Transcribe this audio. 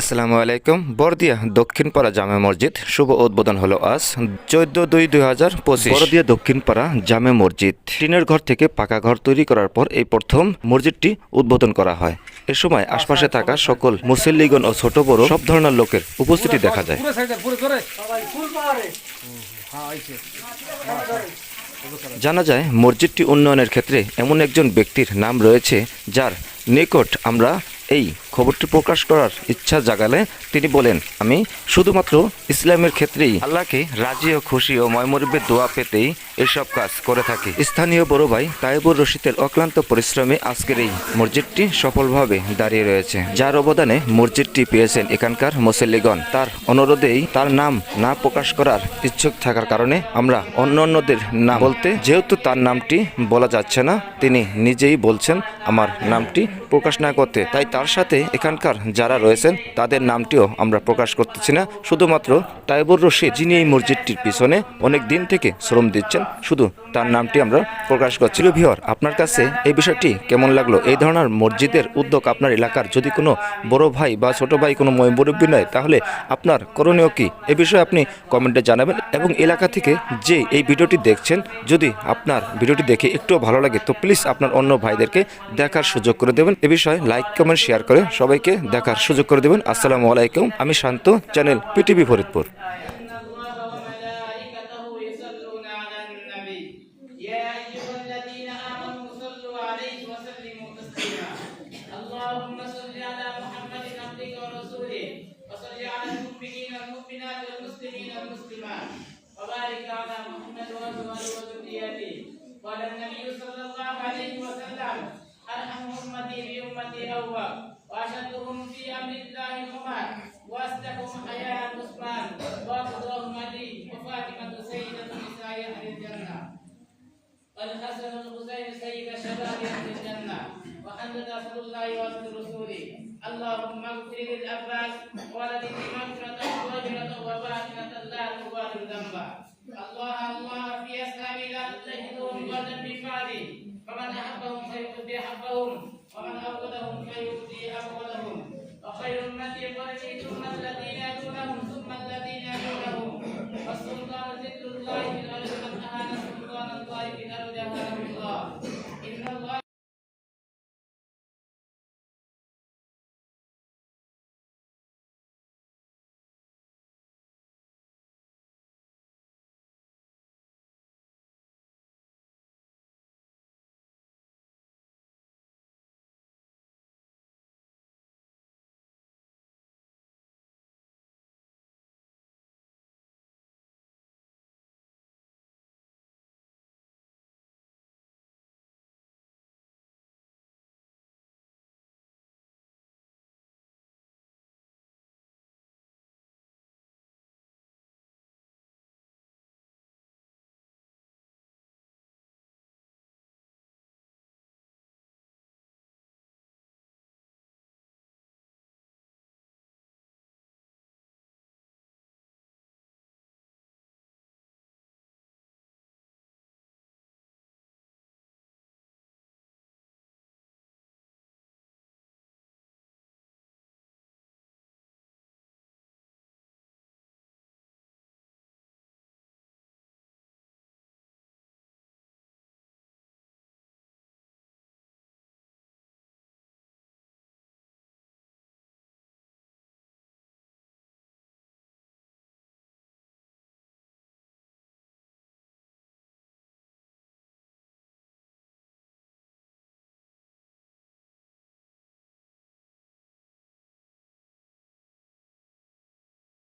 আসসালামু আলাইকুম। বরদিয়া দক্ষিণপাড়া জামে মসজিদ শুভ উদ্বোধন হলো আজ চোদ্দ দুই দুই হাজার পঁচিশ। বরদিয়া দক্ষিণপাড়া জামে মসজিদ। টিনের ঘর থেকে পাকা ঘর তৈরি করার পর এই প্রথম মসজিদটি উদ্বোধন করা হয়। এ সময় আশপাশে থাকা সকল মুসল্লিগণ ও ছোট বড় সব ধরনের লোকের উপস্থিতি দেখা যায়। জানা যায় মসজিদটি উন্নয়নের ক্ষেত্রে এমন একজন ব্যক্তির নাম রয়েছে যার নিকট আমরা এই খবরটি প্রকাশ করার ইচ্ছা জাগালে তিনি বলেন, আমি শুধুমাত্র ইসলামের ক্ষেত্রেই আল্লাহকে রাজি ও খুশি ও ময়মরিবের দোয়া পেতেই এসব কাজ করে থাকি। স্থানীয় বড় ভাই তাইবুর রশিদের অক্লান্ত পরিশ্রমে আজকের এই মসজিদটি সফলভাবে দাঁড়িয়ে রয়েছে। যার অবদানে মসজিদটি পেয়েছেন এখানকার মুসল্লিগণ। তার অনুরোধেই তার নাম না প্রকাশ করার ইচ্ছুক থাকার কারণে আমরা অন্য অন্যদের নাম বলতে যেহেতু তার নামটি বলা যাচ্ছে না, তিনি নিজেই বলছেন, আমার নামটি প্রকাশ না করতে। তাই তার সাথে এখানকার যারা রয়েছেন, তাদের নামটিও আমরা প্রকাশ করতেছি না। শুধুমাত্র তাইবুর রশিদ, যিনি এই মসজিদটির পিছনে অনেক দিন থেকে শ্রম দিচ্ছেন, শুধু তার নামটি আমরা প্রকাশ করছিল ভিওর আপনার কাছে এই বিষয়টি কেমন লাগল? এই ধরনের মসজিদের উদ্যোগ আপনার এলাকার যদি কোনো বড় ভাই বা ছোট ভাই, কোনো মুরব্বী নয়, তাহলে আপনার করণীয় কি? এ বিষয়ে আপনি কমেন্টে জানাবেন এবং এলাকা থেকে যে এই ভিডিওটি দেখছেন, যদি আপনার ভিডিওটি দেখে একটুও ভালো লাগে, তো প্লিজ আপনার অন্য ভাইদেরকে দেখার সুযোগ করে দেবেন। এ বিষয়ে লাইক, কমেন্ট, শেয়ার করে সবাইকে দেখার সুযোগ করে দেবেন আসসালামু আলাইকুম আমি শান্ত চ্যানেল পিটিভি ফরিদপুর وملائكته يصلون على النبي يا أيها الذين آمنوا صلوا عليه وسلموا تسليما اللهم صل على محمد عبدك ورسوله وصل على المؤمنين والمؤمنات والمسلمين والمسلمات وبارك على محمد وأزواجه وذريته قال النبي صلى الله عليه وسلم أرحم أمتي بأمتي أول وأشدهم في أمر الله عمر وأصدقهم حياء عثمان. وأفضلهم علي وفاطمة سيدة نساء أهل الجنة. والحسن الحسين سيد شباب أهل الجنة. وحمد رسول الله ورسول رسوله. اللهم اغفر للعباس ولده مغفرة وأجرة وباطنة لا تبالي ذنبا الله